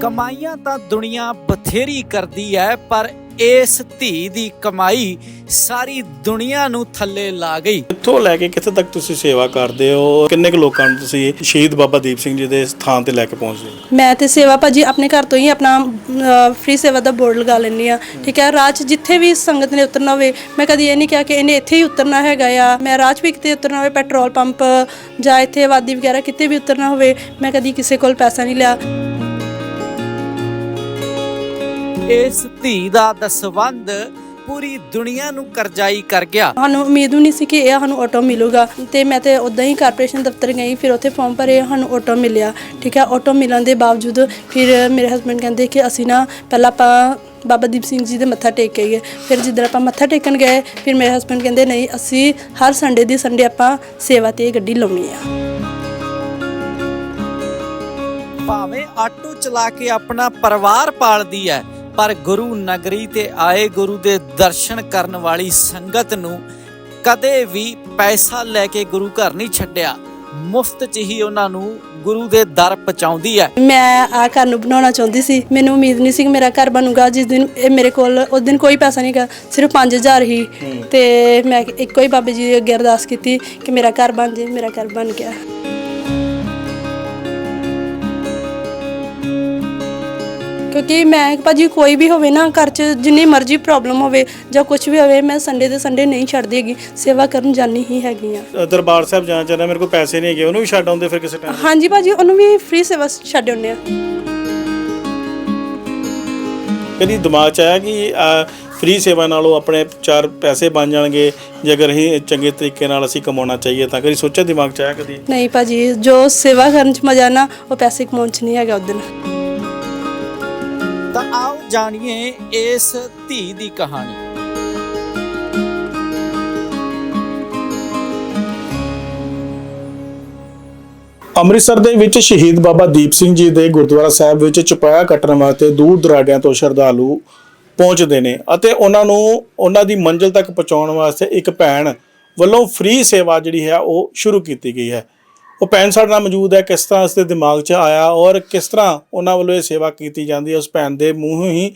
ਕਮਾਈਆਂ ਤਾਂ ਦੁਨੀਆ ਬਥੇਰੀ ਕਰਦੀ ਹੈ ਪਰ ਇਸ ਧੀ ਦੀ ਕਮਾਈ ਸਾਰੀ ਦੁਨੀਆ ਨੂੰ ਥੱਲੇ ਲਾ ਗਈ। ਕਿੱਥੋਂ ਲੈ ਕੇ ਕਿੱਥੇ ਤੱਕ ਤੁਸੀਂ ਸੇਵਾ ਕਰਦੇ ਹੋ? ਕਿੰਨੇ ਕੁ ਲੋਕਾਂ ਨੂੰ ਤੁਸੀਂ ਸ਼ਹੀਦ ਬਾਬਾ ਦੀਪ ਸਿੰਘ ਜੀ ਦੇ ਸਥਾਨ ਤੇ ਲੈ ਕੇ ਪਹੁੰਚਦੇ ਹੋ? ਮੈਂ ਤੇ ਸੇਵਾ ਭਾਜੀ ਆਪਣੇ ਘਰ ਤੋਂ ਹੀ ਆਪਣਾ ਫ੍ਰੀ ਸੇਵਾ ਦਾ ਬੋਰਡ ਲਗਾ ਲੈਂਦੀ ਆ ਠੀਕ ਹੈ 'ਚ ਜਿੱਥੇ ਵੀ ਸੰਗਤ ਨੇ ਉਤਰਨਾ ਹੋਵੇ ਮੈਂ ਕਦੀ ਇਹ ਨਹੀਂ ਕਿਹਾ ਕਿ ਇਹਨੇ ਇੱਥੇ ਹੀ ਉਤਰਨਾ ਹੈਗਾ ਆ। ਮੈਂ 'ਚ ਵੀ ਕਿਤੇ ਉਤਰਨਾ ਹੋਵੇ ਪੈਟਰੋਲ ਪੰਪ ਜਾਂ ਇੱਥੇ ਆਬਾਦੀ ਵਗੈਰਾ ਕਿਤੇ ਵੀ ਉਤਰਨਾ ਹੋਵੇ ਮੈਂ ਕਦੀ ਕਿਸੇ ਕੋਲ ਪੈਸਾ ਨਹੀਂ ਲਿਆ। ਇਸ ਧੀ ਦਾ ਦਸਵੰਦ ਪੂਰੀ ਦੁਨੀਆ ਨੂੰ ਕਰਜ਼ਾਈ ਕਰ ਗਿਆ। ਸਾਨੂੰ ਉਮੀਦ ਵੀ ਨਹੀਂ ਸੀ ਕਿ ਇਹ ਸਾਨੂੰ ਆਟੋ ਮਿਲੂਗਾ। ਤੇ ਮੈਂ ਤੇ ਉਦਾਂ ਹੀ ਕਾਰਪੋਰੇਸ਼ਨ ਦਫ਼ਤਰ ਗਈ ਫਿਰ ਉੱਥੇ ਫਾਰਮ ਭਰੇ ਸਾਨੂੰ ਆਟੋ ਮਿਲਿਆ। ਠੀਕ ਹੈ ਆਟੋ ਮਿਲਣ ਦੇ ਬਾਵਜੂਦ ਫਿਰ ਮੇਰੇ ਹਸਬੰਡ ਕਹਿੰਦੇ ਕਿ ਅਸੀਂ ਨਾ ਪਹਿਲਾਂ ਆਪਾਂ ਬਾਬਾ ਦੀਪ ਸਿੰਘ ਜੀ ਦੇ ਮੱਥਾ ਟੇਕ ਕੇ ਆਈਏ। ਫਿਰ ਜਿੱਦਣ ਆਪਾਂ ਮੱਥਾ ਟੇਕਣ ਗਏ ਫਿਰ ਮੇਰੇ ਹਸਬੰਡ ਕਹਿੰਦੇ ਨਹੀਂ ਅਸੀਂ ਹਰ ਸੰਡੇ ਦੀ ਸੰਡੇ ਆਪਾਂ ਸੇਵਾ ਤੇ ਇਹ ਗੱਡੀ ਲਾਉਣੀ ਆ। ਭਾਵੇਂ ਆਟੋ ਚਲਾ ਕੇ ਆਪਣਾ ਪਰਿਵਾਰ ਪਾਲਦੀ ਹੈ ਪਰ ਗੁਰੂ ਨਗਰੀ ਤੇ ਆਏ ਗੁਰੂ ਦੇ ਦਰਸ਼ਨ ਕਰਨ ਵਾਲੀ ਸੰਗਤ ਨੂੰ ਕਦੇ ਵੀ ਪੈਸਾ ਲੈ ਕੇ ਗੁਰੂ ਘਰ ਨਹੀਂ ਛੱਡਿਆ। ਮੁਫਤ 'ਚ ਹੀ ਉਹਨਾਂ ਨੂੰ ਗੁਰੂ ਦੇ ਦਰ ਪਹੁੰਚਾਉਂਦੀ ਹੈ। ਮੈਂ ਆ ਘਰ ਨੂੰ ਬਣਾਉਣਾ ਚਾਹੁੰਦੀ ਸੀ। ਮੈਨੂੰ ਉਮੀਦ ਨਹੀਂ ਸੀ ਕਿ ਮੇਰਾ ਘਰ ਬਣੂਗਾ। ਜਿਸ ਦਿਨ ਇਹ ਮੇਰੇ ਕੋਲ ਉਸ ਦਿਨ ਕੋਈ ਪੈਸਾ ਨਹੀਂ ਗਾ ਸਿਰਫ 5000 ਹੀ। ਤੇ ਮੈਂ ਇੱਕੋ ਹੀ ਬਾਬੇ ਜੀ ਅੱਗੇ ਅਰਦਾਸ ਕੀਤੀ ਕਿ ਮੇਰਾ ਘਰ ਬਣ ਜੇ ਮੇਰਾ ਘਰ ਬਣ ਗਿਆ। ਕਿਉਂਕਿ ਮੈਂ ਭਾਜੀ ਕੋਈ ਵੀ ਹੋਵੇ ਨਾ ਘਰ 'ਚ ਜਿੰਨੀ ਮਰਜ਼ੀ ਪ੍ਰੋਬਲਮ ਹੋਵੇ ਜਾਂ ਕੁਝ ਵੀ ਹੋਵੇ ਮੈਂ ਸੰਡੇ ਦੇ ਸੰਡੇ ਨਹੀਂ ਛੱਡਦੀ ਹੈਗੀ। ਸੇਵਾ ਕਰਨ ਜਾਣੀ ਹੀ ਹੈਗੀ ਆ। ਅ, ਦਰਬਾਰ ਸਾਹਿਬ ਜਾਣਾ ਚਾਹੁੰਦਾ ਮੇਰੇ ਕੋਲ ਪੈਸੇ ਨਹੀਂ ਹੈਗੇ ਉਹਨੂੰ ਵੀ ਛੱਡ ਆਉਂਦੇ ਫਿਰ ਕਿਸੇ ਟਾਈਮ ਹਾਂਜੀ ਭਾਜੀ ਉਹਨੂੰ ਵੀ ਫ੍ਰੀ ਸੇਵਾ ਛੱਡ ਆਉਂਦੇ ਆ। ਕਦੀ ਦਿਮਾਗ 'ਚ ਆਇਆ ਕਿ ਫ੍ਰੀ ਸੇਵਾ ਨਾਲੋਂ ਆਪਣੇ ਚਾਰ ਪੈਸੇ ਬਣ ਜਾਣਗੇ ਜੇ ਅਗਰ ਅਸੀਂ ਚੰਗੇ ਤਰੀਕੇ ਨਾਲ ਅਸੀਂ ਕਮਾਉਣਾ ਚਾਹੀਏ ਤਾਂ ਕਦੀ ਸੋਚਿਆ ਦਿਮਾਗ 'ਚ ਆਇਆ ਕਦੀ? ਨਹੀਂ ਭਾਜੀ ਜੋ ਸੇਵਾ ਕਰਨ 'ਚ ਮਜ਼ਾ ਨਾ ਉਹ ਪੈਸੇ ਕਮਾਉਣ 'ਚ ਨਹੀਂ ਹੈਗਾ ਉਦੋਂ ਤਾਂ ਆਓ ਜਾਣੀਏ ਇਸ ਧੀ ਦੀ ਕਹਾਣੀ। ਅੰਮ੍ਰਿਤਸਰ ਦੇ ਵਿੱਚ ਸ਼ਹੀਦ ਬਾਬਾ ਦੀਪ ਸਿੰਘ ਜੀ ਦੇ ਗੁਰਦੁਆਰਾ ਸਾਹਿਬ ਵਿੱਚ ਚੁਪਾਇਆ ਕੱਟਣ ਵਾਸਤੇ ਦੂਰ ਦਰਾਡਿਆਂ ਤੋਂ ਸ਼ਰਧਾਲੂ ਪਹੁੰਚਦੇ ਨੇ ਅਤੇ ਉਹਨਾਂ ਨੂੰ ਉਹਨਾਂ ਦੀ ਮੰਜ਼ਿਲ ਤੱਕ ਪਹੁੰਚਾਉਣ ਵਾਸਤੇ ਇੱਕ ਭੈਣ ਵੱਲੋਂ ਫ੍ਰੀ ਸੇਵਾ ਜਿਹੜੀ ਹੈ ਉਹ ਸ਼ੁਰੂ ਕੀਤੀ ਗਈ ਹੈ। ਉਹ ਭੈਣ ਸਾਡੇ ਨਾਲ ਮੌਜੂਦ ਹੈ, ਕਿਸ ਤਰ੍ਹਾਂ ਉਸ ਦੇ ਦਿਮਾਗ 'ਚ ਆਇਆ ਔਰ ਕਿਸ ਤਰ੍ਹਾਂ ਉਹਨਾਂ ਵੱਲੋਂ ਇਹ ਸੇਵਾ ਕੀਤੀ ਜਾਂਦੀ ਹੈ, ਉਸ ਭੈਣ ਦੇ ਮੂੰਹ ਹੀ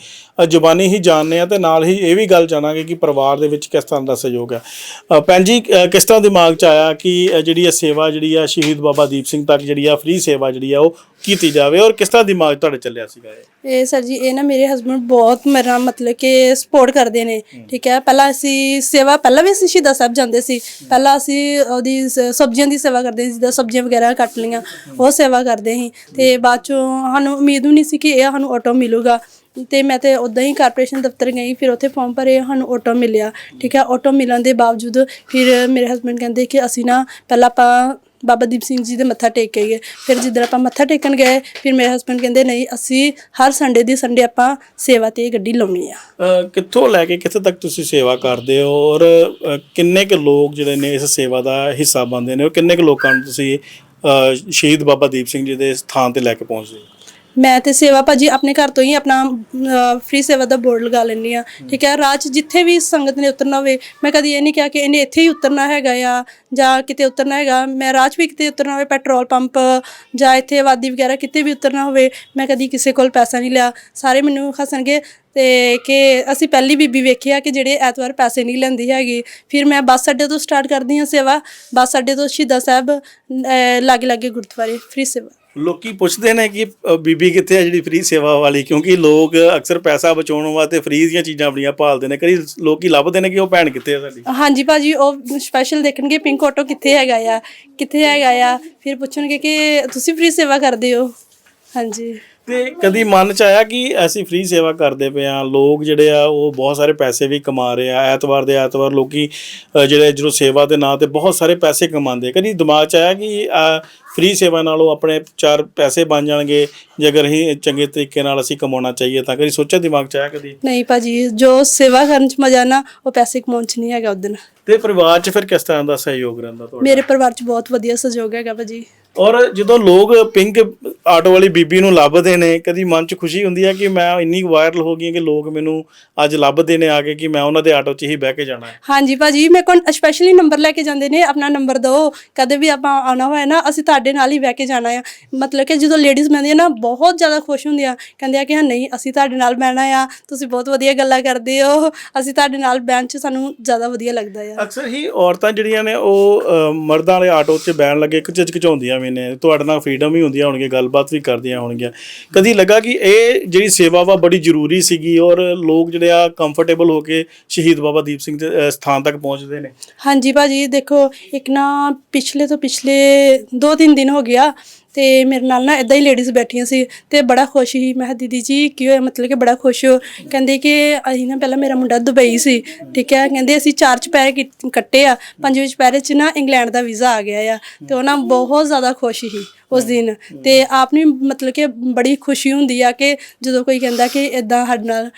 ਜ਼ੁਬਾਨੀ ਹੀ ਜਾਣਦੇ ਆ ਤੇ ਨਾਲ ਹੀ ਇਹ ਵੀ ਗੱਲ ਜਾਣਾਂਗੇ ਕਿ ਪਰਿਵਾਰ ਦੇ ਵਿੱਚ ਕਿਸ ਤਰ੍ਹਾਂ ਦਾ ਸਹਿਯੋਗ ਹੈ। ਭੈਣ ਜੀ ਕਿਸ ਤਰ੍ਹਾਂ ਦਿਮਾਗ 'ਚ ਆਇਆ ਕਿ ਜਿਹੜੀ ਇਹ ਸੇਵਾ ਜਿਹੜੀ ਆ ਸ਼ਹੀਦ ਬਾਬਾ ਦੀਪ ਸਿੰਘ ਤੱਕ ਜਿਹੜੀ ਆ, ਫ੍ਰੀ ਸੇਵਾ ਜਿਹੜੀ ਆ, ਉਹ ਕੀਤੀ ਜਾਵੇ ਔਰ ਕਿਸ ਤਰ੍ਹਾਂ ਦਿਮਾਗ ਤੁਹਾਡੇ ਚੱਲਿਆ ਸੀਗਾ ਇਹ? ਇਹ ਸਰ ਜੀ ਇਹ ਨਾ ਮੇਰੇ ਹਸਬੰਡ ਬਹੁਤ ਮੇਰਾ ਮਤਲਬ ਕਿ ਸਪੋਰਟ ਕਰਦੇ ਨੇ ਠੀਕ ਹੈ? ਪਹਿਲਾਂ ਅਸੀਂ ਸੇਵਾ ਪਹਿਲਾਂ ਵੀ ਅਸੀਂ ਸ਼ਹੀਦਾਂ ਸਾਹਿਬ ਜਾਂਦੇ ਸੀ। ਪਹਿਲਾਂ ਅਸੀਂ ਉਹਦੀ ਸ- ਸਬਜ਼ੀਆਂ ਦੀ ਸੇਵਾ ਕਰਦੇ ਸੀ ਜਿੱਦਾਂ ਸਬਜ਼ੀਆਂ ਵਗੈਰਾ ਕੱਟ ਲਈਆਂ ਉਹ ਸੇਵਾ ਕਰਦੇ ਸੀ। ਤੇ ਬਾਅਦ ਚੋਂ ਸਾਨੂੰ ਉਮੀਦ ਵੀ ਨਹੀਂ ਸੀ ਕਿ ਇਹ ਸਾਨੂੰ ਆਟੋ ਮਿਲੂਗਾ। ਤੇ ਮੈਂ ਤੇ ਉਦਾਂ ਹੀ ਕਾਰਪੋਰੇਸ਼ਨ ਦਫ਼ਤਰ ਗਈ ਫਿਰ ਉੱਥੇ ਫਾਰਮ ਭਰੇ ਸਾਨੂੰ ਆਟੋ ਮਿਲਿਆ ਠੀਕ ਹੈ? ਆਟੋ ਮਿਲਣ ਦੇ ਬਾਵਜੂਦ ਫਿਰ ਮੇਰੇ ਹਸਬੰਡ ਕਹਿੰਦੇ ਕਿ ਅਸੀਂ ਨਾ ਪਹਿਲਾਂ ਆਪਾਂ ਬਾਬਾ ਦੀਪ ਸਿੰਘ ਜੀ ਦੇ ਮੱਥਾ ਟੇਕ ਕੇ ਗਏ ਫਿਰ ਜਿੱਦਾਂ ਆਪਾਂ ਮੱਥਾ ਟੇਕਣ ਗਏ ਫਿਰ ਮੇਰੇ ਹਸਬੰਡ ਕਹਿੰਦੇ ਨਹੀਂ ਅਸੀਂ ਹਰ ਸੰਡੇ ਦੀ ਸੰਡੇ ਆਪਾਂ ਸੇਵਾ ਤੇ ਗੱਡੀ ਲਾਉਣੀ ਆ। ਅ, ਕਿੱਥੋਂ ਲੈ ਕੇ ਕਿੱਥੇ ਤੱਕ ਤੁਸੀਂ ਸੇਵਾ ਕਰਦੇ ਹੋ? ਔਰ ਅ, ਕਿੰਨੇ ਕੁ ਲੋਕ ਜਿਹੜੇ ਨੇ ਇਸ ਸੇਵਾ ਦਾ ਹਿੱਸਾ ਬਣਦੇ ਨੇ? ਔਰ ਕਿੰਨੇ ਕੁ ਲੋਕਾਂ ਨੂੰ ਤੁਸੀਂ ਅ, ਸ਼ਹੀਦ ਬਾਬਾ ਦੀਪ ਸਿੰਘ ਜੀ ਦੇ ਸਥਾਨ ਤੇ ਲੈ ਕੇ ਪਹੁੰਚਦੇ ਹੋ? ਮੈਂ ਤੇ ਸੇਵਾ ਭਾਜੀ ਆਪਣੇ ਘਰ ਤੋਂ ਹੀ ਆਪਣਾ ਫ੍ਰੀ ਸੇਵਾ ਦਾ ਬੋਰਡ ਲਗਾ ਲੈਂਦੀ ਆ ਠੀਕ ਹੈ 'ਚ ਜਿੱਥੇ ਵੀ ਸੰਗਤ ਨੇ ਉਤਰਨਾ ਹੋਵੇ ਮੈਂ ਕਦੀ ਇਹ ਨਹੀਂ ਕਿਹਾ ਕਿ ਇਹਨੇ ਇੱਥੇ ਹੀ ਉਤਰਨਾ ਹੈਗਾ ਆ ਜਾਂ ਕਿਤੇ ਉਤਰਨਾ ਹੈਗਾ। ਮੈਂ 'ਚ ਵੀ ਕਿਤੇ ਉਤਰਨਾ ਹੋਵੇ ਪੈਟਰੋਲ ਪੰਪ ਜਾਂ ਇੱਥੇ ਆਬਾਦੀ ਵਗੈਰਾ ਕਿਤੇ ਵੀ ਉਤਰਨਾ ਹੋਵੇ ਮੈਂ ਕਦੀ ਕਿਸੇ ਕੋਲ ਪੈਸਾ ਨਹੀਂ ਲਿਆ। ਸਾਰੇ ਮੈਨੂੰ ਹੱਸਣਗੇ ਤੇ ਕਿ ਅਸੀਂ ਪਹਿਲੀ ਬੀਬੀ ਵੇਖਿਆ ਕਿ ਜਿਹੜੇ ਐਤਵਾਰ ਪੈਸੇ ਨਹੀਂ ਲੈਂਦੀ ਹੈਗੀ। ਫਿਰ ਮੈਂ ਬੱਸ ਅੱਡੇ ਤੋਂ ਸਟਾਰਟ ਕਰਦੀ ਹਾਂ ਸੇਵਾ। ਬੱਸ ਅੱਡੇ ਤੋਂ ਸ਼ਹੀਦਾਂ ਸਾਹਿਬ ਲਾਗੇ ਲਾਗੇ ਗੁਰਦੁਆਰੇ ਫ੍ਰੀ ਸੇਵਾ। ਲੋਕੀ ਪੁੱਛਦੇ ਨੇ ਕਿ ਅ, ਬੀਬੀ ਕਿੱਥੇ ਹੈ ਜਿਹੜੀ ਫ੍ਰੀ ਸੇਵਾ ਵਾਲੀ? ਕਿਉਂਕਿ ਲੋਕ ਅਕਸਰ ਪੈਸਾ ਬਚਾਉਣ ਵਾਸਤੇ ਫ੍ਰੀ ਦੀਆਂ ਚੀਜ਼ਾਂ ਆਪਣੀਆਂ ਭਾਲਦੇ ਨੇ। ਕਈ ਲੋਕੀ ਲੱਭਦੇ ਨੇ ਕਿ ਉਹ ਭੈਣ ਕਿੱਥੇ ਹੈ ਸਾਡੀ? ਹਾਂਜੀ ਭਾਜੀ ਉਹ ਸਪੈਸ਼ਲ ਦੇਖਣਗੇ ਪਿੰਕ ਆਟੋ ਕਿੱਥੇ ਹੈਗਾ ਆ ਕਿੱਥੇ ਹੈਗਾ ਆ। ਫਿਰ ਪੁੱਛਣਗੇ ਕਿ ਤੁਸੀਂ ਫ੍ਰੀ ਸੇਵਾ ਕਰਦੇ ਹੋ? ਹਾਂਜੀ। ਤੇ ਕਦੀ ਮਨ ਚ ਆਇਆ ਕਿ ਅਸੀਂ ਫ੍ਰੀ ਸੇਵਾ ਕਰਦੇ ਪਏ ਆ ਲੋਕ ਜਿਹੜੇ ਆ ਉਹ ਬਹੁਤ ਸਾਰੇ ਪੈਸੇ ਵੀ ਕਮਾ ਰਹੇ ਆ। ਐਤਵਾਰ ਦੇ ਐਤਵਾਰ ਲੋਕੀ ਅ, ਜਿਹੜੇ ਜਦੋਂ ਸੇਵਾ ਦੇ ਨਾਂ ਤੇ ਬਹੁਤ ਸਾਰੇ ਪੈਸੇ ਕਮਾਉਂਦੇ ਕਦੀ ਦਿਮਾਗ ਚ ਆਇਆ ਕਿ ਫ੍ਰੀ ਸੇਵਾ ਨਾਲੋਂ ਆਪਣੇ ਚਾਰ ਪੈਸੇ ਬਣ ਜਾਣਗੇ ਜੇ ਅਗਰ ਅਸੀਂ ਚੰਗੇ ਤਰੀਕੇ ਨਾਲ ਅਸੀਂ ਕਮਾਉਣਾ ਚਾਹੀਏ ਤਾਂ ਕਦੀ ਸੋਚਿਆ ਦਿਮਾਗ ਚ ਆਇਆ ਕਦੀ? ਨਹੀਂ ਭਾਜੀ ਜੋ ਸੇਵਾ ਕਰਨ ਚ ਮਜ਼ਾ ਨਾ ਉਹ ਪੈਸੇ ਕਮਾਉਣ ਚ ਨਹੀਂ ਹੈਗਾ ਉਦੋਂ ਤੇ ਪਰਿਵਾਰ ਚ ਫਿਰ ਕਿਸ ਤਰ੍ਹਾਂ ਦਾ ਸਹਿਯੋਗ ਰਹਿੰਦਾ ਤੁਹਾਡਾ? ਮੇਰੇ ਪਰਿਵਾਰ ਚ ਬਹੁਤ ਵਧੀਆ ਸਹਿਯੋਗ ਹੈਗਾ ਭਾਜੀ। ਔਰ ਜਦੋਂ ਲੋਕ ਪਿੰਕ ਆਟੋ ਵਾਲੀ ਬੀਬੀ ਨੂੰ ਲੱਭਦੇ ਨੇ ਕਦੀ ਮਨ 'ਚ ਖੁਸ਼ੀ ਹੁੰਦੀ ਹੈ ਕਿ ਮੈਂ ਇੰਨੀ ਵਾਇਰਲ ਹੋ ਗਈ ਕਿ ਲੋਕ ਮੈਨੂੰ ਅੱਜ ਲੱਭਦੇ ਨੇ ਆ ਕੇ ਕਿ ਮੈਂ ਉਹਨਾਂ ਦੇ ਆਟੋ 'ਚ ਹੀ ਬਹਿ ਕੇ ਜਾਣਾ ਹੈ। ਹਾਂਜੀ ਭਾਜੀ ਮੇਰੇ ਕੋਲ ਸਪੈਸ਼ਲੀ ਨੰਬਰ ਲੈ ਕੇ ਜਾਂਦੇ ਨੇ ਆਪਣਾ ਨੰਬਰ ਦਿਓ ਕਦੇ ਵੀ ਆਪਾਂ ਆਉਣਾ ਹੋਇਆ ਨਾ ਅਸੀਂ ਤੁਹਾਡੇ ਨਾਲ ਹੀ ਬਹਿ ਕੇ ਜਾਣਾ ਆ। ਮਤਲਬ ਕਿ ਜਦੋਂ ਲੇਡੀਜ਼ ਮਿਲਦੀਆਂ ਨਾ ਬਹੁਤ ਜ਼ਿਆਦਾ ਖੁਸ਼ ਹੁੰਦੀਆਂ ਕਹਿੰਦੇ ਆ ਕਿ ਹਾਂ ਨਹੀਂ ਅਸੀਂ ਤੁਹਾਡੇ ਨਾਲ ਬਹਿਣਾ ਆ। ਤੁਸੀਂ ਬਹੁਤ ਵਧੀਆ ਗੱਲਾਂ ਕਰਦੇ ਹੋ। ਅਸੀਂ ਤੁਹਾਡੇ ਨਾਲ ਬਹਿਣ 'ਚ ਸਾਨੂੰ ਜ਼ਿਆਦਾ ਵਧੀਆ ਲੱਗਦਾ ਆ। ਅਕਸਰ ਹੀ ਔਰਤਾਂ ਜਿਹੜੀਆਂ ਨੇ ਉਹ ਅ, ਮਰਦਾਂ ਵਾਲੇ ਆਟੋ 'ਚ ਬਹਿਣ ਲੱਗੇ ਇੱਕ ਝਿਜਕਚਾਉਂਦੀਆਂ ਨੇ ਤੁਹਾਡੇ ਨਾਲ ਫਰੀडम ਵੀ ਹੁੰਦੀਆਂ ਹੋਣਗੀਆਂ ਗੱਲਬਾਤ ਵੀ ਕਰਦੀਆਂ ਹੋਣਗੀਆਂ। ਕਦੀ ਲੱਗਾ ਕਿ ਇਹ ਜਿਹੜੀ ਸੇਵਾ ਵਾ ਬੜੀ ਜ਼ਰੂਰੀ ਸੀਗੀ ਔਰ ਲੋਕ ਜਿਹੜੇ ਆ ਕੰਫਰਟੇਬਲ ਹੋ ਕੇ ਸ਼ਹੀਦ ਬਾਬਾ ਦੀਪ ਸਿੰਘ ਦੇ ਅ, ਸਥਾਨ ਤੱਕ ਪਹੁੰਚਦੇ ਨੇ? ਹਾਂਜੀ ਭਾਜੀ ਦੇਖੋ ਇੱਕ ਨਾ ਪਿਛਲੇ ਤੋਂ ਪਿਛਲੇ 2-3 ਦਿਨ ਹੋ ਗਿਆ ਤੇ ਮੇਰੇ ਨਾਲ ਨਾ ਇਦਾਂ ਹੀ ਲੇਡੀਜ਼ ਬੈਠੀਆਂ ਸੀ ਤੇ ਬੜਾ ਖੁਸ਼ ਸੀ। ਮੈਂ ਕਿਹਾ, ਦੀਦੀ ਜੀ, ਕੀ ਹੋਇਆ? ਮਤਲਬ ਕਿ ਬੜਾ ਖੁਸ਼ ਹੋ। ਕਹਿੰਦੇ ਕਿ ਅਸੀਂ ਨਾ ਪਹਿਲਾਂ ਮੇਰਾ ਮੁੰਡਾ ਦੁਬਈ ਸੀ। ਠੀਕ ਹੈ, ਕਹਿੰਦੇ ਅਸੀਂ ਚਾਰ ਚੁਪਹਿਰੇ ਕੱਟੇ ਆ। ਪੰਜਵੇਂ ਚੁਪਹਿਰੇ 'ਚ ਨਾ ਇੰਗਲੈਂਡ ਦਾ ਵੀਜ਼ਾ ਆ ਗਿਆ ਆ। ਤੇ ਉਹ ਨਾ ਬਹੁਤ ਜ਼ਿਆਦਾ ਖੁਸ਼ ਸੀ ਉਸ ਦਿਨ। ਤੇ ਆਪ ਨੂੰ ਮਤਲਬ ਕਿ ਬੜੀ ਖੁਸ਼ੀ ਹੁੰਦੀ ਆ ਕਿ ਜਦੋਂ ਕੋਈ ਕਹਿੰਦਾ ਕਿ ਇਦਾਂ ਸਾਡੇ ਨਾਲ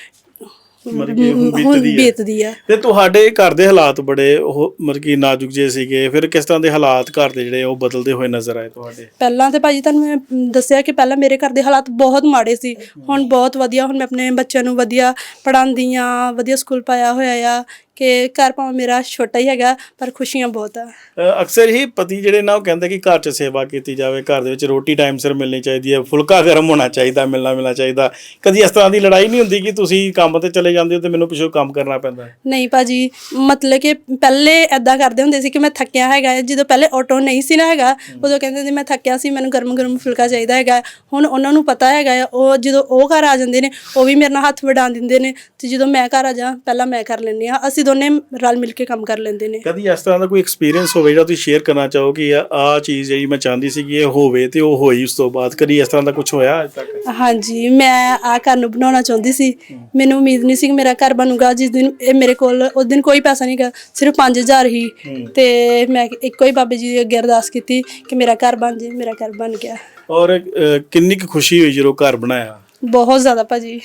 ਮਤਲਬ ਕਿ ਹੁਣ ਹੁਣ ਬੀਤਦੀ ਹੈ। ਬੀਤਦੀ ਆ ਤੇ ਤੁਹਾਡੇ ਘਰ ਦੇ ਹਾਲਾਤ ਬੜੇ ਉਹ ਮਤਲਬ ਕਿ ਨਾਜ਼ੁਕ ਜੇ ਸੀਗੇ। ਫਿਰ ਕਿਸ ਤਰ੍ਹਾਂ ਦੇ ਹਾਲਾਤ ਘਰ ਦੇ ਜਿਹੜੇ ਉਹ ਬਦਲਦੇ ਹੋਏ ਨਜ਼ਰ ਆਏ ਤੁਹਾਡੇ? ਪਹਿਲਾਂ ਤੇ ਭਾਜੀ ਤੁਹਾਨੂੰ ਮੈਂ ਦੱਸਿਆ ਕਿ ਪਹਿਲਾਂ ਮੇਰੇ ਘਰ ਦੇ ਹਾਲਾਤ ਬਹੁਤ ਮਾੜੇ ਸੀ। ਹੁਣ ਬਹੁਤ ਵਧੀਆ। ਹੁਣ ਮੈਂ ਆਪਣੇ ਬੱਚਿਆਂ ਨੂੰ ਵਧੀਆ ਪੜ੍ਹਾਉਂਦੀ ਆ ਵਧੀਆ ਸਕੂਲ ਪਾਇਆ ਹੋਇਆ ਆ। ਕਿ ਘਰ ਭਾਵੇਂ ਮੇਰਾ ਛੋਟਾ ਹੀ ਹੈਗਾ ਪਰ ਖੁਸ਼ੀਆਂ ਬਹੁਤ ਆ। ਅ, ਅਕਸਰ ਹੀ ਪਤੀ ਜਿਹੜੇ ਨਾ ਉਹ ਕਹਿੰਦੇ ਕਿ ਘਰ 'ਚ ਸੇਵਾ ਕੀਤੀ ਜਾਵੇ ਘਰ ਦੇ ਵਿੱਚ ਰੋਟੀ ਟਾਈਮ ਸਿਰ ਮਿਲਣੀ ਚਾਹੀਦੀ ਹੈ ਫੁਲਕਾ ਗਰਮ ਹੋਣਾ ਚਾਹੀਦਾ ਮਿਲਣਾ ਮਿਲਣਾ ਚਾਹੀਦਾ। ਕਦੀ ਇਸ ਤਰ੍ਹਾਂ ਦੀ ਲੜਾਈ ਨਹੀਂ ਹੁੰਦੀ ਕਿ ਤੁਸੀਂ ਕੰਮ ਤੇ ਚਲੇ ਜਾਂਦੇ ਹੋ ਤੇ ਮੈਨੂੰ ਪਿੱਛੋਂ ਕੰਮ ਕਰਨਾ ਪੈਂਦਾ। ਹੈ ਨਹੀਂ ਭਾਜੀ ਮਤਲਬ ਕਿ ਪਹਿਲੇ ਐਦਾਂ ਕਰਦੇ ਹੁੰਦੇ ਸੀ ਕਿ ਮੈਂ ਥੱਕਿਆ ਹੈਗਾ ਹੈ। ਜਦੋਂ ਪਹਿਲੇ ਆਟੋ ਨਹੀਂ ਸੀ ਨਾ ਹੈਗਾ ਉਦੋਂ ਕਹਿੰਦੇ ਸੀ ਮੈਂ ਥੱਕਿਆ ਸੀ ਮੈਨੂੰ ਗਰਮ ਗਰਮ ਫੁਲਕਾ ਚਾਹੀਦਾ ਹੈਗਾ। ਹੁਣ ਉਹਨਾਂ ਨੂੰ ਪਤਾ ਹੈਗਾ ਆ, ਉਹ ਜਦੋਂ ਉਹ ਘਰ ਆ ਜਾਂਦੇ ਨੇ ਉਹ ਵੀ ਮੇਰੇ ਨਾਲ ਹੱਥ ਵਡਾਉਣ ਦਿੰਦੇ ਨੇ ਤੇ ਜਦੋਂ ਮੈਂ ਘਰ ਆ ਜਾ ਪਹਿਲਾਂ ਮੈਂ ਕਰ ਲੈਂਦੀ ਆ ਅਸੀਂ ਦੋਨੇ ਰਲ ਮਿਲ ਕੇ ਕੰਮ ਕਰ ਲੈਂਦੇ ਨੇ। ਕਦੀ ਇਸ ਤਰ੍ਹਾਂ ਦਾ ਕੋਈ ਐਕਸਪੀਰੀਅੰਸ ਹੋਵੇ ਜਿਹੜਾ ਤੁਸੀਂ ਸ਼ੇਅਰ ਕਰਨਾ ਚਾਹੋ ਕਿ ਆ ਚੀਜ਼ ਜਿਹੜੀ ਮੈਂ ਚਾਹੁੰਦੀ ਸੀ ਕਿ ਇਹ ਹੋਵੇ ਤੇ ਉਹ ਹੋਈ ਉਸ ਤੋਂ ਬਾਅਦ? ਕਦੀ ਇਸ ਤਰ੍ਹਾਂ ਦਾ ਕੁਝ ਹੋਇਆ ਅਜੇ ਤੱਕ? ਹਾਂਜੀ ਮੈਂ ਆ ਘਰ ਨੂੰ ਬਣਾਉਣਾ ਚਾਹੁੰਦੀ ਸੀ। ਮੈਨੂੰ ਉਮੀਦ ਨਹੀਂ ਸੀ ਕਿ ਮੇਰਾ ਘਰ ਬਣੂਗਾ। ਜਿਸ ਦਿਨ ਇਹ ਮੇਰੇ ਕੋਲ ਉਸ ਦਿਨ ਕੋਈ ਪੈਸਾ ਨਹੀਂ ਗਾ ਸਿਰਫ 5000 ਹੀ। ਤੇ ਮੈਂ ਇੱਕੋ ਹੀ ਬਾਬੇ ਜੀ ਅੱਗੇ ਅਰਦਾਸ ਕੀਤੀ ਕਿ ਮੇਰਾ ਘਰ ਬਣ ਜੇ ਮੇਰਾ ਘਰ ਬਣ ਗਿਆ। ਔਰ ਅ, ਕਿੰਨੀ ਕੁ ਖੁਸ਼ੀ ਹੋਈ ਜਦੋਂ ਘਰ ਬਣਾਇਆ? ਬਹੁਤ ਜ਼ਿਆਦਾ ਭਾਜੀ।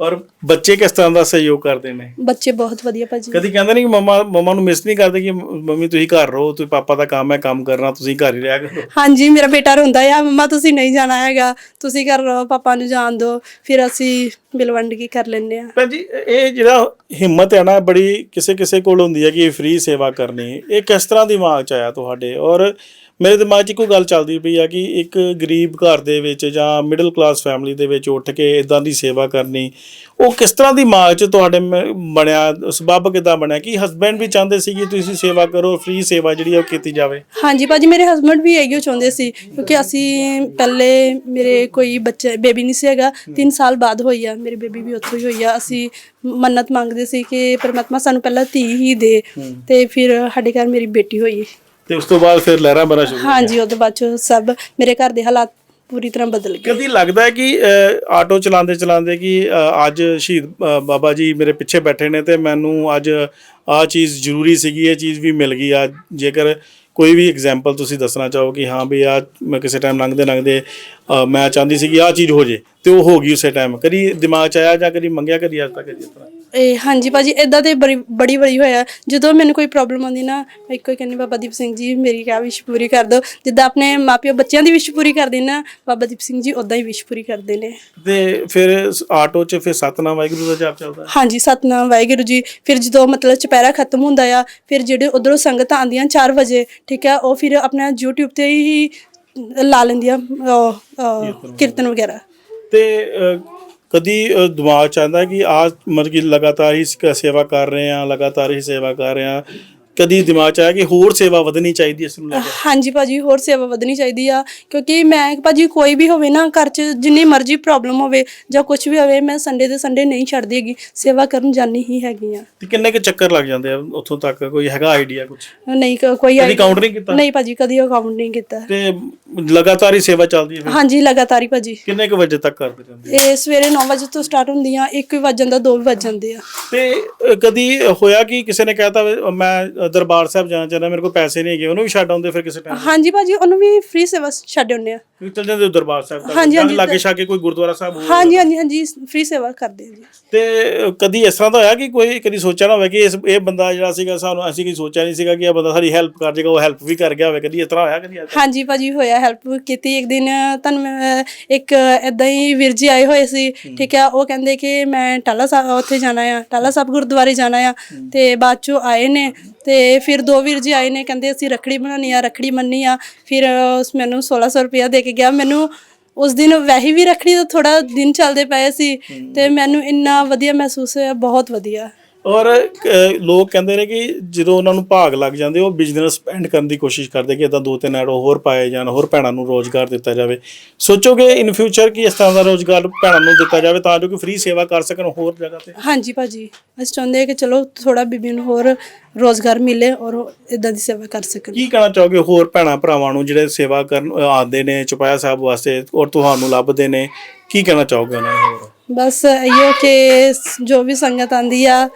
ਔਰ ਬੱਚੇ ਕਿਸ ਤਰ੍ਹਾਂ ਦਾ ਸਹਿਯੋਗ ਕਰਦੇ ਨੇ? ਬੱਚੇ ਬਹੁਤ ਵਧੀਆ ਭਾਜੀ। ਕਦੀ ਕਹਿੰਦੇ ਨਹੀਂ ਕਿ ਮਮਾ ਮਮਾ ਨੂੰ ਮਿਸ ਨਹੀਂ ਕਰਦੇ ਕਿ ਮੰਮੀ ਤੁਸੀਂ ਘਰ ਰਹੋ ਤੁਸੀਂ ਪਾਪਾ ਦਾ ਕੰਮ ਹੈ ਕੰਮ ਕਰਨਾ ਤੁਸੀਂ ਘਰ ਹੀ ਰਿਹਾ ਕਰੋ। ਹਾਂਜੀ ਮੇਰਾ ਬੇਟਾ ਰੋਂਦਾ ਆ ਮੰਮਾ ਤੁਸੀਂ ਨਹੀਂ ਜਾਣਾ ਹੈਗਾ ਤੁਸੀਂ ਘਰ ਰਹੋ ਪਾਪਾ ਨੂੰ ਜਾਣ ਦਿਓ ਫਿਰ ਅਸੀਂ ਮਿਲਵੰਡ ਕੀ ਕਰ ਲੈਂਦੇ ਆ ਭੈਣ ਜੀ ਇਹ ਜਿਹੜਾ ਹਿੰਮਤ ਹੈ ਨਾ ਬੜੀ ਕਿਸੇ ਕਿਸੇ ਕੋਲ ਹੁੰਦੀ ਹੈ ਕਿ ਫ੍ਰੀ ਸੇਵਾ ਕਰਨੀ ਇਹ ਕਿਸ ਤਰ੍ਹਾਂ ਦਿਮਾਗ ਚ ਆਇਆ ਤੁਹਾਡੇ? ਔਰ ਮੇਰੇ ਦਿਮਾਗ 'ਚ ਕੋਈ ਗੱਲ ਚੱਲਦੀ ਪਈ ਆ ਕਿ ਇੱਕ ਗਰੀਬ ਘਰ ਦੇ ਵਿੱਚ ਜਾਂ ਮਿਡਲ ਕਲਾਸ ਫੈਮਿਲੀ ਦੇ ਵਿੱਚ ਉੱਠ ਕੇ ਇਦਾਂ ਦੀ ਸੇਵਾ ਕਰਨੀ ਉਹ ਕਿਸ ਤਰ੍ਹਾਂ ਦਿਮਾਗ 'ਚ ਤੁਹਾਡੇ ਮ- ਬਣਿਆ ਸਬੱਬ ਕਿਦਾਂ ਬਣਿਆ ਕਿ ਹਸਬੈਂਡ ਵੀ ਚਾਹੁੰਦੇ ਸੀ ਕਿ ਤੁਸੀਂ ਸੇਵਾ ਕਰੋ ਫ੍ਰੀ ਸੇਵਾ ਜਿਹੜੀ ਉਹ ਕੀਤੀ ਜਾਵੇ? ਹਾਂਜੀ ਭਾਜੀ ਮੇਰੇ ਹਸਬੰਡ ਵੀ ਇਹੋ ਚਾਹੁੰਦੇ ਸੀ ਕਿਉਂਕਿ ਅਸੀਂ ਪਹਿਲੇ ਮੇਰੇ ਕੋਈ ਬੱਚਾ ਬੇਬੀ ਨਹੀਂ ਸੀ ਹੈਗਾ 3 ਸਾਲ ਬਾਅਦ ਹੋਈ ਆ ਮੇਰੀ ਬੇਬੀ ਵੀ ਉੱਥੋਂ ਹੀ ਹੋਈ ਆ ਅਸੀਂ ਮੰਨਤ ਮੰਗਦੇ ਸੀ ਕਿ ਪਰਮਾਤਮਾ ਸਾਨੂੰ ਪਹਿਲਾਂ ਧੀ ਹੀ ਦੇ ਤੇ ਫਿਰ ਸਾਡੇ ਘਰ ਮੇਰੀ ਬੇਟੀ ਹੋਈ। ਤੇ ਉਸ ਤੋਂ ਬਾਅਦ ਫਿਰ ਲਹਿਰਾਂ ਬਰਾ ਸ਼ੁਰੂ ਹਾਂਜੀ ਉਹਦੇ ਬਾਅਦ 'ਚ ਸਭ ਮੇਰੇ ਘਰ ਦੇ ਹਾਲਾਤ ਪੂਰੀ ਤਰ੍ਹਾਂ ਬਦਲ ਗਏ। ਕਦੀ ਲੱਗਦਾ ਹੈ ਕਿ ਅ, ਆਟੋ ਚਲਾਉਂਦੇ ਚਲਾਉਂਦੇ ਕਿ ਅ, ਅੱਜ ਸ਼ਹੀਦ ਅ, ਬਾਬਾ ਜੀ ਮੇਰੇ ਪਿੱਛੇ ਬੈਠੇ ਨੇ ਤੇ ਮੈਨੂੰ ਅੱਜ ਆ ਚੀਜ਼ ਜ਼ਰੂਰੀ ਸੀਗੀ ਇਹ ਚੀਜ਼ ਵੀ ਮਿਲ ਗਈ। ਆ ਜੇਕਰ ਕੋਈ ਵੀ ਐਗਜ਼ਾਮਪਲ ਤੁਸੀਂ ਦੱਸਣਾ ਚਾਹੋ ਕਿ ਹਾਂ ਵੀ ਆ ਮੈਂ ਕਿਸੇ ਟਾਈਮ ਲੰਘਦੇ ਲੰਘਦੇ ਮੈਂ ਚਾਹੁੰਦੀ ਸੀ ਕਿ ਆ ਚੀਜ਼ ਹੋ ਜੇ ਤੇ ਉਹ ਹੋ ਗਈ ਉਸੇ ਟਾਈਮ ਕਦੀ ਦਿਮਾਗ ਚ ਆਇਆ ਜਾਂ ਕਦੀ ਮੰਗਿਆ ਕਦੀ ਅੱਜ ਤੱਕ ਜਿਸ ਤਰ੍ਹਾਂ ਇਹ ਹਾਂਜੀ ਭਾਜੀ ਇਦਾਂ ਤੇ ਬੜੀ ਬੜੀ ਬੜੀ ਹੋਇਆ। ਜਦੋਂ ਮੈਨੂੰ ਕੋਈ ਪ੍ਰੋਬਲਮ ਆਉਂਦੀ ਨਾ ਮੈਂ ਇੱਕੋ ਹੀ ਕਹਿੰਦੀ ਬਾਬਾ ਦੀਪ ਸਿੰਘ ਜੀ ਮੇਰੀ ਕਿਆ ਵਿਸ਼ ਪੂਰੀ ਕਰ ਦਿਓ ਜਿੱਦਾਂ ਆਪਣੇ ਮਾਪਿਓ ਬੱਚਿਆਂ ਦੀ ਵਿਸ਼ ਪੂਰੀ ਕਰਦੇ ਨਾ ਬਾਬਾ ਦੀਪ ਸਿੰਘ ਜੀ ਉਦਾਂ ਹੀ ਵਿਸ਼ ਪੂਰੀ ਕਰਦੇ ਨੇ। ਤੇ ਫਿਰ ਆਟੋ 'ਚ ਫਿਰ ਸਤਨਾਮ ਵਾਹਿਗੁਰੂ ਦਾ ਜਾਪ ਚੱਲਦਾ ਹਾਂਜੀ ਸਤਨਾਮ ਵਾਹਿਗੁਰੂ ਜੀ। ਫਿਰ ਜਦੋਂ ਮਤਲਬ ਚੁਪਹਿਰਾ ਖਤਮ ਹੁੰਦਾ ਆ ਫਿਰ ਜਿਹੜੇ ਉਧਰੋਂ ਸੰਗਤਾਂ ਆਉਂਦੀਆਂ 4 ਵਜੇ ਠੀਕ ਹੈ ਉਹ ਫਿਰ ਆਪਣਾ YouTube ਤੇ ਹੀ ਲਾ ਲੈਂਦੀਆਂ ਉਹ, ਉਹ, ਕੀਰਤਨ ਵਗੈਰਾ। ਤੇ ਅ, ਕਦੀ ਅ, ਦਿਮਾਗ ਚ ਆਉਂਦਾ ਕਿ ਆ ਮਤਲਬ ਕਿ ਲਗਾਤਾਰ ਹੀ ਸ- ਸੇਵਾ ਕਰ ਰਹੇ ਆ ਲਗਾਤਾਰ ਹੀ ਸੇਵਾ ਕਰ ਰਹੇ ਆ ਕਦੀ ਦਿਮਾਗ ਚ ਆਇਆ ਕਿ ਹੋਰ ਸੇਵਾ ਵਧਣੀ ਚਾਹੀਦੀ ਇਸ ਨੂੰ ਲੈ ਕੇ? ਹਾਂਜੀ ਭਾਜੀ ਹੋਰ ਸੇਵਾ ਵਧਣੀ ਚਾਹੀਦੀ ਆ ਕਿਉਂਕਿ ਮੈਂ ਭਾਜੀ ਕੋਈ ਵੀ ਹੋਵੇ ਨਾ ਘਰ 'ਚ ਜਿੰਨੀ ਮਰਜ਼ੀ ਪ੍ਰੋਬਲਮ ਹੋਵੇ ਜਾਂ ਕੁਝ ਵੀ ਹੋਵੇ ਮੈਂ ਸੰਡੇ ਦੇ ਸੰਡੇ ਨਹੀਂ ਛੱਡਦੀ ਹੈਗੀ ਸੇਵਾ ਕਰਨ ਜਾਣੀ ਹੀ ਹੈਗੀ ਆ। ਤੇ ਕਿੰਨੇ ਕੁ ਚੱਕਰ ਲੱਗ ਜਾਂਦੇ ਆ ਉੱਥੋਂ ਤੱਕ? ਕੋਈ ਹੈਗਾ ਆਈਡੀਆ ਕੁਝ ਨਹੀਂ ਕ- ਕੋਈ ਕਦੀ ਕਾਊਂਟ ਨਹੀਂ ਕੀਤਾ? ਨਹੀਂ ਭਾਜੀ ਕਦੀ ਅਕਾਊਂਟ ਨਹੀਂ ਕੀਤਾ। ਤੇ ਲਗਾਤਾਰ ਹੀ ਸੇਵਾ ਚੱਲਦੀ ਹੈ ਫਿਰ? ਹਾਂਜੀ ਲਗਾਤਾਰ ਹੀ ਭਾਜੀ। ਕਿੰਨੇ ਕੁ ਵਜੇ ਤੱਕ ਕਰਦੇ ਰਹਿੰਦੇ ਇਹ ਸਵੇਰੇ 9 ਵਜੇ ਤੋਂ ਸਟਾਰਟ ਹੁੰਦੀਆਂ 1 ਵੀ ਵੱਜ ਜਾਂਦਾ 2 ਵੀ ਵੱਜ ਜਾਂਦੇ ਆ। ਤੇ ਅ, ਕਦੀ ਹੋਇਆ ਕਿ ਕਿਸੇ ਨੇ ਕਹਿਤਾ ਮੈਂ ਦਰਬਾਰ ਸਾਹਿਬ ਜਾਣਾ ਚਾਹੁੰਦਾ, ਮੇਰੇ ਕੋਲ ਪੈਸੇ ਨਹੀਂ ਹੈਗੇ, ਉਹਨੂੰ ਵੀ ਛੱਡ ਆਉਂਦੇ ਫਿਰ ਕਿਸੇ ਟਾਈਮ ਹਾਂਜੀ ਭਾਜੀ, ਉਹਨੂੰ ਵੀ ਫ੍ਰੀ ਸੇਵਾ ਛੱਡ ਆਉਂਦੇ ਆ। ਕਿ ਚਲ ਜਾਂਦੇ ਹੋ ਦਰਬਾਰ ਸਾਹਿਬ ਤੱਕ ਹਾਂਜੀ, ਹਾਂਜੀ, ਲਾਗੇ ਛਾਗੇ ਕੋਈ ਗੁਰਦੁਆਰਾ ਸਾਹਿਬ ਹਾਂਜੀ ਹਾਂਜੀ ਹਾਂਜੀ ਫ੍ਰੀ ਸੇਵਾ ਕਰਦੇ ਹਾਂ ਜੀ। ਤੇ ਕਦੀ ਇਸ ਤਰ੍ਹਾਂ ਦਾ ਹੋਇਆ ਕਿ ਕੋਈ ਕਦੀ ਸੋਚਿਆ ਨਾ ਹੋਵੇ ਕਿ ਇਸ ਇਹ ਬੰਦਾ ਜਿਹੜਾ ਸੀਗਾ ਸਾਨੂੰ ਅਸੀਂ ਕੀ ਸੋਚਿਆ ਨਹੀਂ ਸੀਗਾ ਕਿ ਇਹ ਬੰਦਾ ਸਾਡੀ ਹੈਲਪ ਕਰ ਜਾਏਗਾ ਉਹ ਹੈਲਪ ਵੀ ਕਰ ਗਿਆ ਹੋਵੇ। ਕਦੀ ਇਸ ਤਰ੍ਹਾਂ ਹੋਇਆ ਕਦੀ ਐਸਾ? ਹਾਂਜੀ ਭਾਜੀ ਹੋਇਆ ਹੈਲਪ ਕੀਤੀ ਇੱਕ ਦਿਨ। ਤੁਹਾਨੂੰ ਮੈਂ ਇੱਕ ਇਦਾਂ ਹੀ ਵੀਰ ਜੀ ਆਏ ਹੋਏ ਸੀ। ਠੀਕ ਹੈ ਉਹ ਕਹਿੰਦੇ ਕਿ ਮੈਂ ਟਾਲਾ ਸਾਹਿਬ ਉੱਥੇ ਜਾਣਾ ਆ ਟਾਲਾ ਸਾਹਿਬ ਗੁਰਦੁਆਰੇ ਜਾਣਾ ਆ। ਤੇ ਬਾਅਦ ਚੋਂ ਆਏ ਨੇ। ਤੇ ਫਿਰ ਦੋ ਵੀਰ ਜੀ ਆਏ ਨੇ ਕਹਿੰਦੇ ਅਸੀਂ ਰੱਖੜੀ ਬਣਾਉਣੀ ਆ ਰੱਖੜੀ ਮੰਨੀ ਆ। ਫਿਰ ਉਸ ਮੈਨੂੰ 1600 ਰੁਪਇਆ ਦੇ ਕੇ ਗਿਆ। ਮੈਨੂੰ ਉਸ ਦਿਨ ਵੈਸੇ ਵੀ ਰੱਖੜੀ ਦਾ ਥੋੜਾ ਦਿਨ ਚੱਲਦੇ ਪਏ ਸੀ ਤੇ ਮੈਨੂੰ ਇੰਨਾ ਵਧੀਆ ਮਹਿਸੂਸ ਹੋਇਆ ਬਹੁਤ ਵਧੀਆ। ਔਰ ਲੋਕ ਕਹਿੰਦੇ ਨੇ ਕਿ ਜਦੋਂ ਉਹਨਾਂ ਨੂੰ ਭਾਗ ਲੱਗ ਜਾਂਦੇ ਉਹ ਬਿਜ਼ਨਸ ਸਪੈਂਡ ਕਰਨ ਦੀ ਕੋਸ਼ਿਸ਼ ਕਰਦੇ ਕਿ ਇਦਾਂ ਦੋ ਤਿੰਨ ਐਡ ਹੋਰ ਪਾਏ ਜਾਣ ਹੋਰ ਭੈਣਾਂ ਨੂੰ ਰੋਜ਼ਗਾਰ ਦਿੱਤਾ ਜਾਵੇ। ਸੋਚੋਗੇ ਇਨ ਫਿਊਚਰ ਕਿ ਇਸ ਤਰ੍ਹਾਂ ਦਾ ਰੋਜ਼ਗਾਰ ਭੈਣਾਂ ਨੂੰ ਦਿੱਤਾ ਜਾਵੇ ਤਾਂ ਜੋ ਕਿ ਫ੍ਰੀ ਸੇਵਾ ਕਰ ਸਕਣ ਹੋਰ ਜਗ੍ਹਾ ਤੇ। ਹਾਂਜੀ ਭਾਜੀ ਅਸੀਂ ਚਾਹੁੰਦੇ ਹਾਂ ਕਿ ਚਲੋ ਥੋੜਾ ਬੀਬੀ ਨੂੰ ਹੋਰ ਰੋਜ਼ਗਾਰ ਮਿਲੇ ਔਰ ਇਦਾਂ ਦੀ ਸੇਵਾ ਕਰ ਸਕਣ। ਕੀ ਕਹਿਣਾ ਚਾਹੋਗੇ ਹੋਰ ਭੈਣਾਂ ਭਰਾਵਾਂ ਨੂੰ ਜਿਹੜੇ ਸੇਵਾ ਕਰਨ ਆਉਂਦੇ ਨੇ ਚੁਪਾਇਆ ਸਾਹਿਬ ਵਾਸਤੇ ਔਰ ਤੁਹਾਨੂੰ ਲੱਭਦੇ ਨੇ? ਕੀ ਕਹਿਣਾ ਚਾਹੋਗੇ ਉਹਨਾਂ ਨੂੰ ਹੋਰ? ਬਸ ਇਹੋ ਕਿ ਜੋ ਵੀ ਸੰਗਤ ਆਂਦੀ ਆ,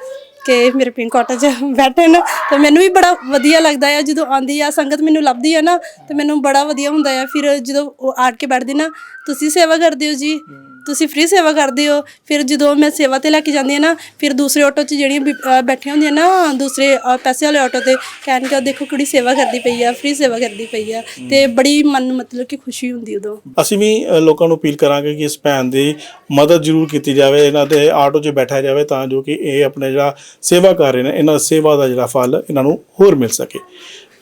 ਕਿ ਮੇਰੇ ਪਿੰਡ ਕੋਟਾ 'ਚ ਬੈਠਣ, ਤੇ ਮੈਨੂੰ ਵੀ ਬੜਾ ਵਧੀਆ ਲੱਗਦਾ ਆ। ਜਦੋਂ ਆਂਦੀ ਆ, ਸੰਗਤ ਮੈਨੂੰ ਲੱਭਦੀ ਆ ਨਾ, ਤੇ ਮੈਨੂੰ ਬੜਾ ਵਧੀਆ ਹੁੰਦਾ ਆ। ਫਿਰ ਜਦੋਂ ਉਹ ਆੜ ਕੇ ਬੈਠਦੀ ਨਾ, ਤੁਸੀਂ ਸੇਵਾ ਕਰਦੇ ਹੋ ਜੀ। ਤੁਸੀਂ ਫ੍ਰੀ ਸੇਵਾ ਕਰਦੇ ਹੋ ਫਿਰ ਜਦੋਂ ਮੈਂ ਸੇਵਾ ਤੇ ਲੈ ਕੇ ਜਾਂਦੀ ਹਾਂ ਨਾ ਫਿਰ ਦੂਸਰੇ ਆਟੋ 'ਚ ਜਿਹੜੀਆਂ ਬੀ- ਅਹ ਬੈਠੀਆਂ ਹੁੰਦੀਆਂ ਨਾ ਦੂਸਰੇ ਅਹ ਪੈਸੇ ਵਾਲੇ ਆਟੋ ਤੇ ਕਹਿਣਗੇ ਉਹ ਦੇਖੋ ਕੁੜੀ ਸੇਵਾ ਕਰਦੀ ਪਈ ਆ ਫ੍ਰੀ ਸੇਵਾ ਕਰਦੀ ਪਈ ਆ ਤੇ ਬੜੀ ਮਨ ਨੂੰ ਮਤਲਬ ਕਿ ਖੁਸ਼ੀ ਹੁੰਦੀ ਉਦੋਂ। ਅਸੀਂ ਵੀ ਅ, ਲੋਕਾਂ ਨੂੰ ਅਪੀਲ ਕਰਾਂਗੇ ਕਿ ਇਸ ਭੈਣ ਦੀ ਮਦਦ ਜ਼ਰੂਰ ਕੀਤੀ ਜਾਵੇ ਇਹਨਾਂ ਦੇ ਆਟੋ 'ਚ ਬੈਠਿਆ ਜਾਵੇ ਤਾਂ ਜੋ ਕਿ ਇਹ ਆਪਣੇ ਜਿਹੜਾ ਸੇਵਾ ਕਰ ਰਹੇ ਨੇ ਇਹਨਾਂ ਸੇਵਾ ਦਾ ਜਿਹੜਾ ਫਲ ਇਹਨਾਂ ਨੂੰ ਹੋਰ ਮਿਲ ਸਕੇ।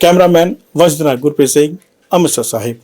ਕੈਮਰਾਮੈਨ ਵੰਸ਼ਧਨਾ ਗੁਰਪ੍ਰੀਤ ਸਿੰਘ ਅੰਮ੍ਰਿਤਸਰ ਸਾਹਿਬ।